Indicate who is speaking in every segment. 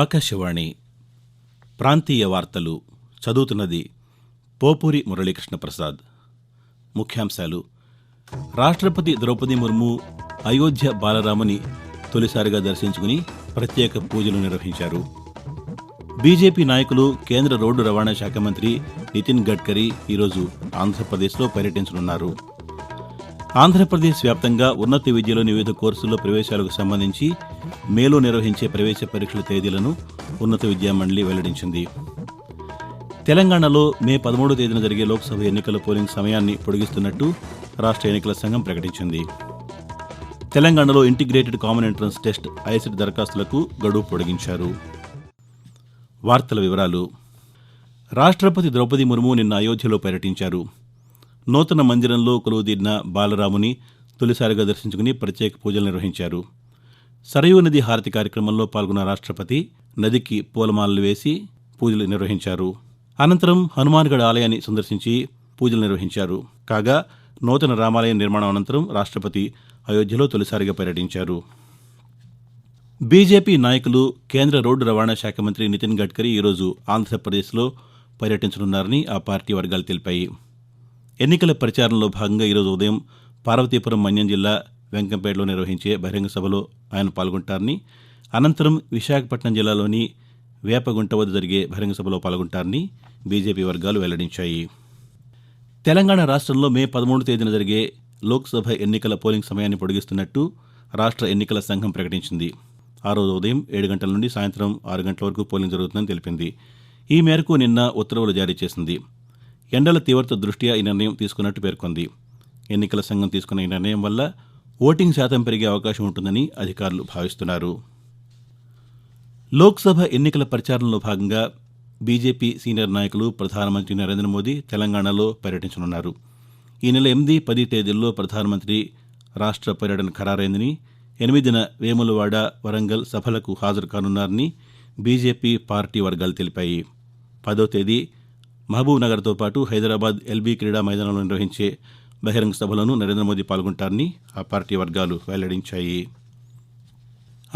Speaker 1: ఆకాశవాణి ప్రాంతీయ వార్తలు చదువుతున్నది పోపూరి మురళీకృష్ణ ప్రసాద్ ముఖ్యాంశాలు రాష్ట్రపతి ద్రౌపది ముర్ము అయోధ్య బాలరాముని తొలిసారిగా దర్శించుకుని ప్రత్యేక పూజలు నిర్వహించారు బీజేపీ నాయకులు కేంద్ర రోడ్డు రవాణా శాఖ మంత్రి నితిన్ గడ్కరీ ఈరోజు ఆంధ్రప్రదేశ్లో పర్యటించనున్నారు ఆంధ్రప్రదేశ్ వ్యాప్తంగా ఉన్నత విద్యలోని వివిధ కోర్సుల్లో ప్రవేశాలకు సంబంధించి మేలో నిర్వహించే ప్రవేశ పరీక్షల తేదీలను ఉన్నత విద్యామండలి వెల్లడించింది తెలంగాణలో మే పదమూడో తేదీన జరిగే లోక్సభ ఎన్నికల పోలింగ్ సమయాన్ని పొడిగిస్తున్నట్టు రాష్ట్ర ఎన్నికల సంఘం ప్రకటించింది తెలంగాణలో integrated common entrance test ICET దరఖాస్తులకు గడువు పొడిగించారు వార్తల వివరాలు రాష్ట్రపతి ద్రౌపది ముర్ము నిన్న అయోధ్యలో పర్యటించారు నూతన మందిరంలో కొలువుదీరిన బాలరాముని తొలిసారిగా దర్శించుకుని ప్రత్యేక పూజలు నిర్వహించారు సరయూ నది హారతి కార్యక్రమంలో పాల్గొన్న రాష్టపతి నదికి పూలమాలలు వేసి పూజలు నిర్వహించారు అనంతరం హనుమాన్గఢ్ ఆలయాన్ని సందర్శించి పూజలు నిర్వహించారు కాగా నూతన రామాలయం నిర్మాణం అనంతరం రాష్ట్రపతి అయోధ్యలో తొలిసారిగా పర్యటించారు బీజేపీ నాయకులు కేంద్ర రోడ్డు రవాణా శాఖ మంత్రి నితిన్ గడ్కరీ ఈరోజు ఆంధ్రప్రదేశ్లో పర్యటించనున్నారని ఆ పార్టీ వర్గాలు తెలిపాయి ఎన్నికల ప్రచారంలో భాగంగా ఈరోజు ఉదయం పార్వతీపురం మన్యం జిల్లా వెంకంపేటలో నిర్వహించే బహిరంగ సభలో ఆయన పాల్గొంటారని అనంతరం విశాఖపట్నం జిల్లాలోని వేపగుంట వద్ద జరిగే బహిరంగ సభలో పాల్గొంటారని బీజేపీ వర్గాలు వెల్లడించాయి తెలంగాణ రాష్ట్రంలో మే పదమూడు తేదీన జరిగే లోక్సభ ఎన్నికల పోలింగ్ సమయాన్ని పొడిగిస్తున్నట్టు రాష్ట్ర ఎన్నికల సంఘం ప్రకటించింది ఆ రోజు ఉదయం ఏడు గంటల నుండి సాయంత్రం ఆరు గంటల వరకు పోలింగ్ జరుగుతుందని తెలిపింది ఈ మేరకు నిన్న ఉత్తర్వులు జారీ చేసింది ఎండల తీవ్రత దృష్ట్యా ఈ నిర్ణయం తీసుకున్నట్టు పేర్కొంది ఎన్నికల సంఘం తీసుకున్న ఈ నిర్ణయం వల్ల ఓటింగ్ శాతం పెరిగే అవకాశం ఉంటుందని అధికారులు భావిస్తున్నారు లోక్సభ ఎన్నికల ప్రచారంలో భాగంగా బీజేపీ సీనియర్ నాయకులు ప్రధానమంత్రి నరేంద్ర మోదీ తెలంగాణలో పర్యటించనున్నారు ఈ నెల ఎనిమిది పది తేదీల్లో ప్రధానమంత్రి రాష్ట పర్యటన ఖరారైందని ఎనిమిదిన వేములవాడ వరంగల్ సభలకు హాజరు కానున్నారని బీజేపీ పార్టీ వర్గాలు తెలిపాయి పదో తేదీ మహబూబ్ నగర్తో పాటు హైదరాబాద్ ఎల్బీ క్రీడా మైదానంలో నిర్వహించే బహిరంగ సభలోనూ నరేంద్ర మోదీ పాల్గొంటారని ఆ పార్టీ వర్గాలు వెల్లడించాయి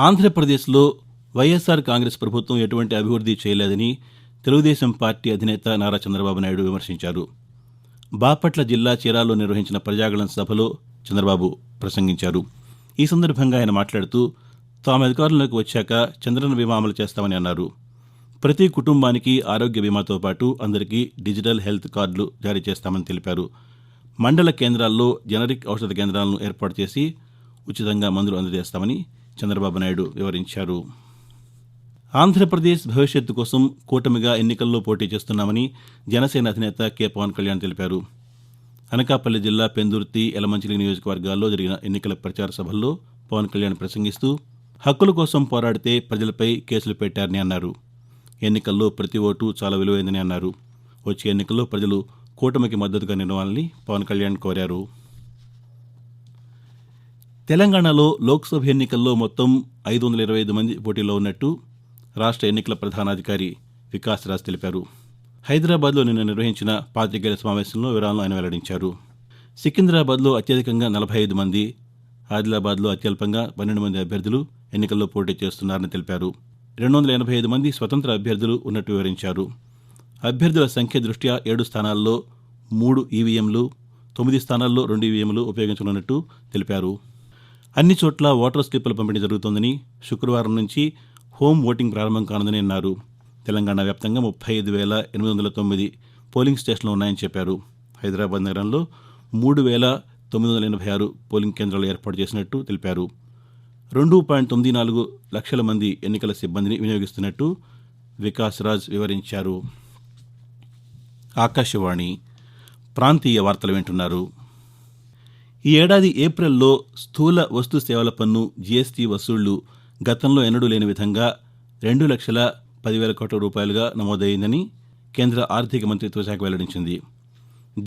Speaker 1: ఆంధ్రప్రదేశ్లో వైఎస్ఆర్ కాంగ్రెస్ ప్రభుత్వం ఎటువంటి అభివృద్ది చేయలేదని తెలుగుదేశం పార్టీ అధినేత నారా చంద్రబాబు నాయుడు విమర్శించారు బాపట్ల జిల్లా చీరాలో నిర్వహించిన ప్రజాగళం సభలో చంద్రబాబు ప్రసంగించారు ఈ సందర్భంగా ఆయన మాట్లాడుతూ తాము అధికారంలోకి వచ్చాక చంద్రన బీమా అమలు చేస్తామని అన్నారు ప్రతి కుటుంబానికి ఆరోగ్య బీమాతో పాటు అందరికీ డిజిటల్ హెల్త్ కార్డులు జారీ చేస్తామని తెలిపారు మండల కేంద్రాల్లో జనరిక్ ఔషధ కేంద్రాలను ఏర్పాటు చేసి ఉచితంగా మందులు అందజేస్తామని చంద్రబాబు నాయుడు వివరించారు ఆంధ్రప్రదేశ్ భవిష్యత్తు కోసం కూటమిగా ఎన్నికల్లో పోటీ చేస్తున్నామని జనసేన అధినేత కె పవన్ కళ్యాణ్ తెలిపారు అనకాపల్లి జిల్లా పెందుర్తి ఎలమంచిలి నియోజకవర్గాల్లో జరిగిన ఎన్నికల ప్రచార సభల్లో పవన్ కళ్యాణ్ ప్రసంగిస్తూ హక్కుల కోసం పోరాడితే ప్రజలపై కేసులు పెట్టారని అన్నారు ఎన్నికల్లో ప్రతి ఓటు చాలా విలువైందని అన్నారు వచ్చే ఎన్నికల్లో ప్రజలు కూటమికి మద్దతుగా నిలవాలని పవన్ కళ్యాణ్ కోరారు తెలంగాణలో లోక్సభ ఎన్నికల్లో మొత్తం ఐదు వందల ఇరవై ఐదు మంది పోటీలో ఉన్నట్టు రాష్ట్ర ఎన్నికల ప్రధానాధికారి వికాస్ రాజ్ తెలిపారు హైదరాబాద్లో నిన్న నిర్వహించిన పాతికేయుల సమావేశంలో వివరాలను ఆయన వెల్లడించారు సికింద్రాబాద్లో అత్యధికంగా నలభై ఐదు మంది ఆదిలాబాద్లో అత్యల్పంగా పన్నెండు మంది అభ్యర్థులు ఎన్నికల్లో పోటీ చేస్తున్నారని తెలిపారు రెండు వందల ఎనభై ఐదు మంది స్వతంత్ర అభ్యర్థులు ఉన్నట్టు వివరించారు అభ్యర్థుల సంఖ్య దృష్ట్యా ఏడు స్థానాల్లో మూడు ఈవీఎంలు తొమ్మిది స్థానాల్లో రెండు ఈవీఎంలు ఉపయోగించనున్నట్టు తెలిపారు అన్ని చోట్ల ఓటర్ స్లిప్పుల పంపిణీ జరుగుతోందని శుక్రవారం నుంచి హోమ్ ఓటింగ్ ప్రారంభం కానుందని అన్నారు తెలంగాణ వ్యాప్తంగా ముప్పై ఐదు వేల ఎనిమిది వందల తొమ్మిది పోలింగ్ స్టేషన్లు ఉన్నాయని చెప్పారు హైదరాబాద్ నగరంలో మూడు వేల తొమ్మిది వందల ఎనభై ఆరు పోలింగ్ కేంద్రాలు ఏర్పాటు చేసినట్టు తెలిపారు రెండు పాయింట్ తొమ్మిది నాలుగు లక్షల మంది ఎన్నికల సిబ్బందిని వినియోగిస్తున్నట్టు వికాస్ రాజ్ వివరించారు ఆకాశవాణి ప్రాంతీయ వార్తలు వింటున్నారు ఈ ఏడాది ఏప్రిల్లో స్థూల వస్తు సేవల పన్ను జీఎస్టీ వసూళ్లు గతంలో ఎన్నడూ లేని విధంగా రెండు లక్షల పదివేల కోట్ల రూపాయలుగా నమోదైందని కేంద్ర ఆర్థిక మంత్రిత్వ శాఖ వెల్లడించింది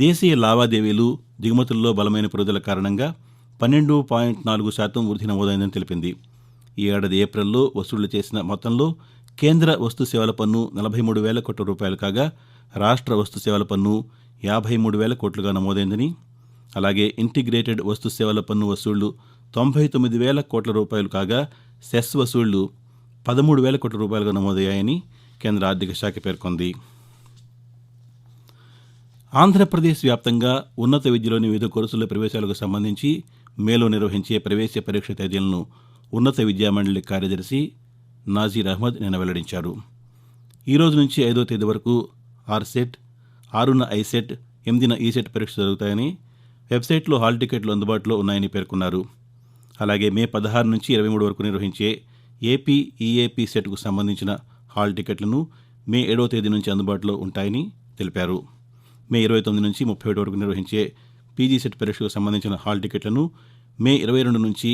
Speaker 1: దేశీయ లావాదేవీలు దిగుమతుల్లో బలమైన పెరుగుదల కారణంగా పన్నెండు పాయింట్ నాలుగు శాతం వృద్ధి నమోదైందని తెలిపింది ఈ ఏడాది ఏప్రిల్లో వసూళ్లు చేసిన మొత్తంలో కేంద్ర వస్తు సేవల పన్ను నలభై మూడు వేల కోట్ల రూపాయలు కాగా రాష్ట్ర వస్తు సేవల పన్ను యాభై మూడు వేల కోట్లుగా నమోదైందని అలాగే ఇంటిగ్రేటెడ్ వస్తు సేవల పన్ను వసూళ్లు తొంభై తొమ్మిది వేల కోట్ల రూపాయలు కాగా సెస్ వసూళ్లు పదమూడు వేల కోట్ల రూపాయలుగా నమోదయ్యాయని కేంద్ర ఆర్థిక శాఖ పేర్కొంది ఆంధ్రప్రదేశ్ వ్యాప్తంగా ఉన్నత విద్యలోని వివిధ కోర్సుల ప్రవేశాలకు సంబంధించి మేలో నిర్వహించే ప్రవేశ పరీక్ష తేదీలను ఉన్నత విద్యామండలి కార్యదర్శి నాజీర్ అహ్మద్ నిన్న వెల్లడించారు ఈ రోజు నుంచి ఐదో తేదీ వరకు ఆర్సెట్ ఆరున ఐసెట్ ఎనిమిదిన ఈసెట్ పరీక్ష జరుగుతాయని వెబ్సైట్లో హాల్ టికెట్లు అందుబాటులో ఉన్నాయని పేర్కొన్నారు అలాగే మే పదహారు నుంచి ఇరవై మూడు వరకు నిర్వహించే ఏపీ ఈఏపీ సెట్కు సంబంధించిన హాల్ టికెట్లను మే ఏడవ తేదీ నుంచి అందుబాటులో ఉంటాయని తెలిపారు మే ఇరవై తొమ్మిది నుంచి ముప్పై ఏడు వరకు నిర్వహించే పీజీ సెట్ పరీక్షకు సంబంధించిన హాల్ టికెట్లను మే ఇరవై రెండు నుంచి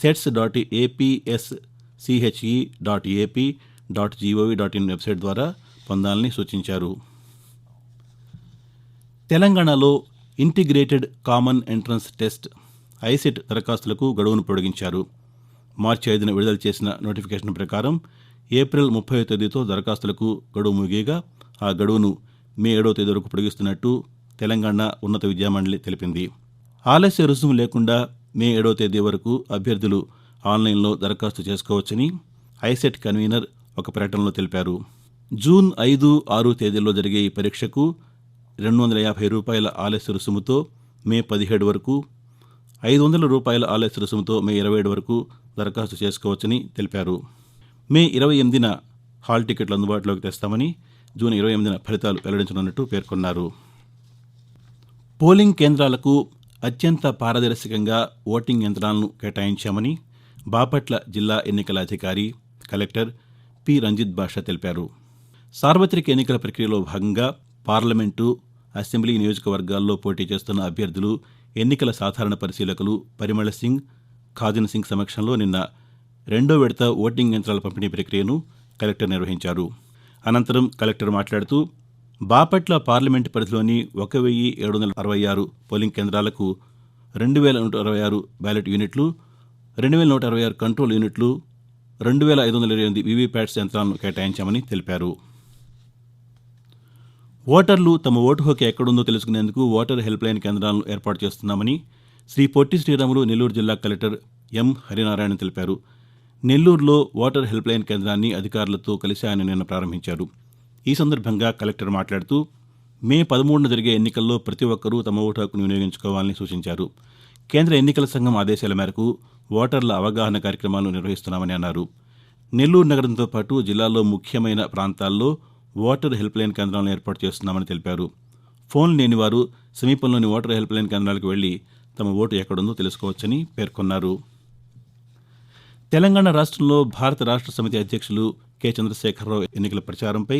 Speaker 1: sets dot APS dot AP dot GOV dot in website ద్వారా పొందాలని సూచించారు తెలంగాణలో integrated common entrance test ICET దరఖాస్తులకు గడువును పొడిగించారు మార్చి ఐదున విడుదల చేసిన నోటిఫికేషన్ ప్రకారం ఏప్రిల్ ముప్పై తేదీతో దరఖాస్తులకు గడువు ముగియగా ఆ గడువును మే ఏడవ తేదీ వరకు పొడిగిస్తున్నట్టు తెలంగాణ ఉన్నత విద్యామండలి తెలిపింది ఆలస్య రుసుము లేకుండా మే ఏడవ తేదీ వరకు అభ్యర్థులు ఆన్లైన్లో దరఖాస్తు చేసుకోవచ్చని ఐసెట్ కన్వీనర్ ఒక ప్రకటనలో తెలిపారు జూన్ ఐదు ఆరు తేదీల్లో జరిగే ఈ పరీక్షకు రెండు వందల యాభై రూపాయల ఆలస్య రుసుముతో మే పదిహేడు వరకు ఐదు వందల రూపాయల ఆలస్య రుసుముతో మే ఇరవై ఏడు వరకు దరఖాస్తు చేసుకోవచ్చని తెలిపారు మే ఇరవై ఎనిమిదిన హాల్ టికెట్లు అందుబాటులోకి తెస్తామని జూన్ ఇరవై ఎనిమిదిన ఫలితాలు వెల్లడించనున్నట్టు పేర్కొన్నారు పోలింగ్ కేంద్రాలకు అత్యంత పారదర్శకంగా ఓటింగ్ యంత్రాలను కేటాయించామని బాపట్ల జిల్లా ఎన్నికల అధికారి కలెక్టర్ పి రంజిత్ బాషా తెలిపారు సార్వతిక ఎన్నికల ప్రక్రియలో భాగంగా పార్లమెంటు అసెంబ్లీ నియోజకవర్గాల్లో పోటీ చేస్తున్న అభ్యర్థులు ఎన్నికల సాధారణ పరిశీలకులు పరిమళ సింగ్ ఖాదిన్ సింగ్ సమక్షంలో నిన్న రెండో విడత ఓటింగ్ యంత్రాల పంపిణీ ప్రక్రియను కలెక్టర్ నిర్వహించారు అనంతరం కలెక్టర్ మాట్లాడుతూ బాపట్ల పార్లమెంటు పరిధిలోని ఒక వెయ్యి ఏడు వందల అరవై ఆరు పోలింగ్ కేంద్రాలకు రెండు వేల నూట అరవై ఆరు బ్యాలెట్ యూనిట్లు రెండు వేల నూట అరవై ఆరు కంట్రోల్ యూనిట్లు రెండు వేల ఐదు వందల ఇరవై ఎనిమిది వీవీప్యాట్స్ యంత్రాలను కేటాయించామని తెలిపారు ఓటర్లు తమ ఓటు హక్కు ఎక్కడుందో తెలుసుకునేందుకు ఓటర్ హెల్ప్లైన్ కేంద్రాలను ఏర్పాటు చేస్తున్నామని శ్రీ పొట్టి శ్రీరాములు నెల్లూరు జిల్లా కలెక్టర్ ఎం హరినారాయణ తెలిపారు నెల్లూరులో ఓటర్ హెల్ప్లైన్ కేంద్రాన్ని అధికారులతో కలిసి ఆయన నిన్న ప్రారంభించారు ఈ సందర్భంగా కలెక్టర్ మాట్లాడుతూ మే పదమూడున జరిగే ఎన్నికల్లో ప్రతి ఒక్కరూ తమ ఓటు హక్కును వినియోగించుకోవాలని సూచించారు కేంద్ర ఎన్నికల సంఘం ఆదేశాల మేరకు ఓటర్ల అవగాహన కార్యక్రమాలు నిర్వహిస్తున్నామని అన్నారు నెల్లూరు నగరంతో పాటు జిల్లాలో ముఖ్యమైన ప్రాంతాల్లో ఓటర్ హెల్ప్లైన్ కేంద్రాలను ఏర్పాటు చేస్తున్నామని తెలిపారు ఫోన్ లేని వారు సమీపంలోని ఓటర్ హెల్ప్లైన్ కేంద్రాలకు వెళ్లి తమ ఓటు ఎక్కడుందో తెలుసుకోవచ్చని పేర్కొన్నారు తెలంగాణ రాష్ట్రంలో భారత రాష్ట్ర సమితి అధ్యక్షులు కె చంద్రశేఖరరావు ఎన్నికల ప్రచారంపై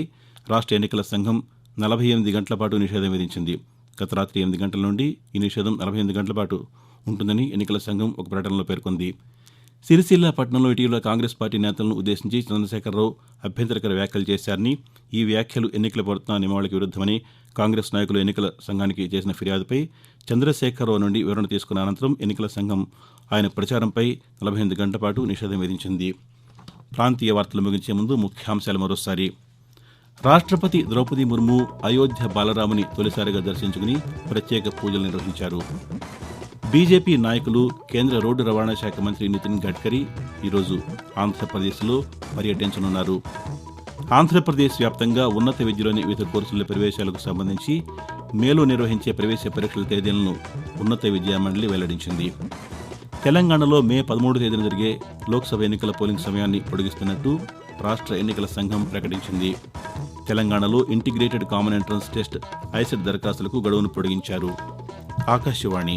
Speaker 1: రాష్ట్ర ఎన్నికల సంఘం నలభై ఎనిమిది గంటల పాటు నిషేధం విధించింది గత రాత్రి ఎనిమిది గంటల నుండి ఈ నిషేధం నలభై ఎనిమిది గంటల పాటు ఉంటుందని ఎన్నికల సంఘం ఒక ప్రకటనలో పేర్కొంది సిరిసిల్ల పట్టణంలో ఇటీవల కాంగ్రెస్ పార్టీ నేతలను ఉద్దేశించి చంద్రశేఖరరావు అభ్యంతరకర వ్యాఖ్యలు చేశారని ఈ వ్యాఖ్యలు ఎన్నికల ప్రభుత్వ నియమావళికి విరుద్దమని కాంగ్రెస్ నాయకులు ఎన్నికల సంఘానికి చేసిన ఫిర్యాదుపై చంద్రశేఖరరావు నుండి వివరణ తీసుకున్న అనంతరం ఎన్నికల సంఘం ఆయన ప్రచారంపై నలభై ఎనిమిది గంటల పాటు నిషేధం విధించింది ప్రాంతీయ వార్తలు ముగించే ముందు ముఖ్యాంశాలు మరోసారి రాష్ట్రపతి ద్రౌపది ముర్ము అయోధ్య బాలరాముని తొలిసారిగా దర్శించుకుని ప్రత్యేక పూజలు నిర్వహించారు బీజేపీ నాయకులు కేంద్ర రోడ్డు రవాణా శాఖ మంత్రి నితిన్ గడ్కరీ ఈరోజు ఆంధ్రప్రదేశ్లో పర్యటించనున్నారు ఆంధ్రప్రదేశ్ వ్యాప్తంగా ఉన్నత విద్యలోని వివిధ కోర్సుల ప్రవేశాలకు సంబంధించి మేలో నిర్వహించే ప్రవేశ పరీక్షల తేదీలను ఉన్నత విద్యామండలి వెల్లడించింది తెలంగాణలో మే పదమూడు తేదీన జరిగే లోక్సభ ఎన్నికల పోలింగ్ సమయాన్ని పొడిగిస్తున్నట్టు రాష్ట్ర ఎన్నికల సంఘం ప్రకటించింది తెలంగాణలో integrated common entrance test ICET దరఖాస్తులకు గడువును పొడిగించారు ఆకాశవాణి